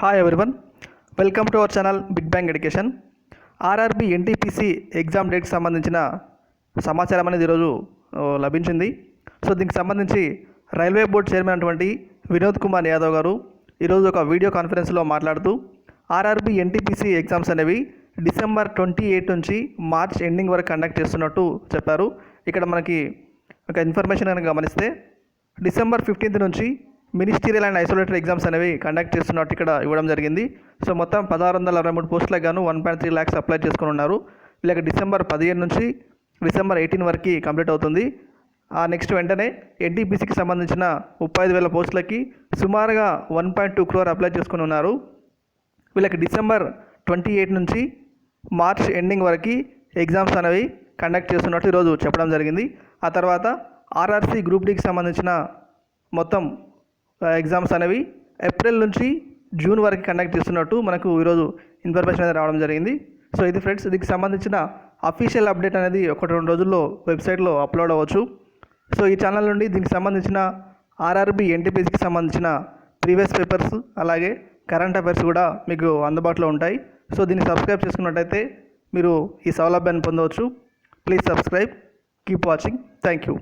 Hi everyone welcome to our channel Big Bang Education RRB NTPC exam డేట్కి సంబంధించిన సమాచారం అనేది ఈరోజు లభించింది. సో దీనికి సంబంధించి రైల్వే బోర్డు చైర్మన్ అటువంటి వినోద్ కుమార్ యాదవ్ గారు ఈరోజు ఒక వీడియో కాన్ఫరెన్స్లో మాట్లాడుతూ ఆర్ఆర్బి ఎన్టీపీసీ ఎగ్జామ్స్ అనేవి డిసెంబర్ ట్వంటీ ఎయిట్ నుంచి మార్చ్ ఎండింగ్ వరకు కండక్ట్ చేస్తున్నట్టు చెప్పారు. ఇక్కడ మనకి ఒక ఇన్ఫర్మేషన్ కనుక గమనిస్తే డిసెంబర్ ఫిఫ్టీన్త్ నుంచి మినిస్టీరియల్ అండ్ ఐసోలేటెడ్ ఎగ్జామ్స్ అనేవి కండక్ట్ చేస్తున్నట్టు ఇక్కడ ఇవ్వడం జరిగింది. సో మొత్తం పదహారు వందల అరవై మూడు పోస్టులకు గాను one point three lakhs apply చేసుకుని ఉన్నారు. వీళ్ళకి డిసెంబర్ పదిహేను నుంచి డిసెంబర్ ఎయిటీన్ వరకు కంప్లీట్ అవుతుంది. ఆ నెక్స్ట్ వెంటనే ఎన్టీపీసీకి సంబంధించిన ముప్పై ఐదు వేల పోస్టులకి సుమారుగా one point two crore apply చేసుకుని ఉన్నారు. వీళ్ళకి డిసెంబర్ ట్వంటీ ఎయిట్ నుంచి మార్చ్ ఎండింగ్ వరకు ఎగ్జామ్స్ అనేవి కండక్ట్ చేస్తున్నట్టు ఈరోజు చెప్పడం జరిగింది. ఆ తర్వాత ఆర్ఆర్సీ గ్రూప్ డీకి సంబంధించిన మొత్తం ఎగ్జామ్స్ అనేవి ఏప్రిల్ నుంచి జూన్ వరకు కండక్ట్ చేస్తున్నట్టు మనకు ఈరోజు ఇన్ఫర్మేషన్ అనేది రావడం జరిగింది. సో ఇది ఫ్రెండ్స్ దీనికి సంబంధించిన అఫీషియల్ అప్డేట్ అనేది ఒకటి రెండు రోజుల్లో వెబ్సైట్లో అప్లోడ్ అవ్వచ్చు. సో ఈ ఛానల్ నుండి దీనికి సంబంధించిన ఆర్ఆర్బి ఎన్టీపీసీకి సంబంధించిన ప్రీవియస్ పేపర్స్ అలాగే కరెంట్ అఫైర్స్ కూడా మీకు అందుబాటులో ఉంటాయి. సో దీన్ని సబ్స్క్రైబ్ చేసుకున్నట్టయితే మీరు ఈ సౌలభ్యాన్ని పొందవచ్చు. Please subscribe. Keep watching. Thank you